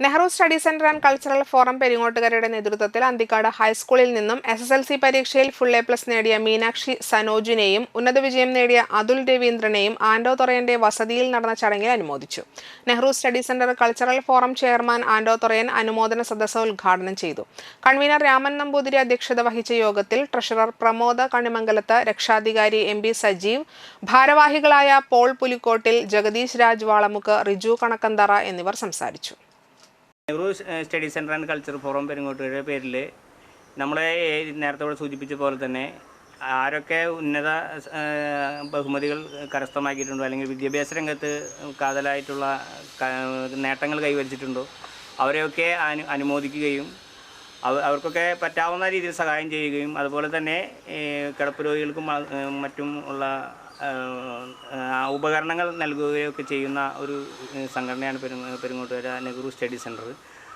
Nehru study centre and cultural forum പെരിങ്ങോട്ടുകരയുടെ നേതൃത്വത്തിൽ അന്തിക്കാട് ഹൈസ്കൂളിൽ നിന്നും എസ് എസ് എൽ സി പരീക്ഷയിൽ ഫുൾ എ പ്ലസ് നേടിയ മീനാക്ഷി സനോജിനെയും ഉന്നത വിജയം നേടിയ അതുൽ രവീന്ദ്രനെയും ആൻഡോ തൊറയന്റെ വസതിയിൽ നടന്ന ചടങ്ങിൽ അനുമോദിച്ചു. Nehru study centre cultural forum chairman Ando Thorayan അനുമോദന സദസ്സ് ഉദ്ഘാടനം ചെയ്തു. കൺവീനർ രാമൻ നമ്പൂതിരി അധ്യക്ഷത വഹിച്ച യോഗത്തിൽ ട്രഷറർ പ്രമോദ കണിമംഗലത്ത് രക്ഷാധികാരി എം ബി സജീവ് ഭാരവാഹികളായ പോൾ പുലിക്കോട്ടിൽ ജഗദീഷ് രാജ് വാളമുക്ക് റിജു കണക്കന്തറ എന്നിവർ സംസാരിച്ചു. Nehru study centre and culture forum പെരുങ്ങോട്ടുകരുടെ പേരിൽ നമ്മളെ നേരത്തെ ഇവിടെ സൂചിപ്പിച്ച പോലെ തന്നെ ആരൊക്കെ ഉന്നത ബഹുമതികൾ കരസ്ഥമാക്കിയിട്ടുണ്ടോ അല്ലെങ്കിൽ വിദ്യാഭ്യാസ രംഗത്ത് കാതലായിട്ടുള്ള നേട്ടങ്ങൾ കൈവരിച്ചിട്ടുണ്ടോ അവരെയൊക്കെ അനു അനുമോദിക്കുകയും അവർക്കൊക്കെ പറ്റാവുന്ന രീതിയിൽ സഹായം ചെയ്യുകയും അതുപോലെ തന്നെ കിടപ്പ് രോഗികൾക്കും മറ്റും ഉള്ള ഉപകരണങ്ങൾ നൽകുകയൊക്കെ ചെയ്യുന്ന ഒരു സംഘടനയാണ് പെരുങ്ങ പെരുങ്ങോട്ടുകര നെഹ്റു സ്റ്റഡി സെന്റർ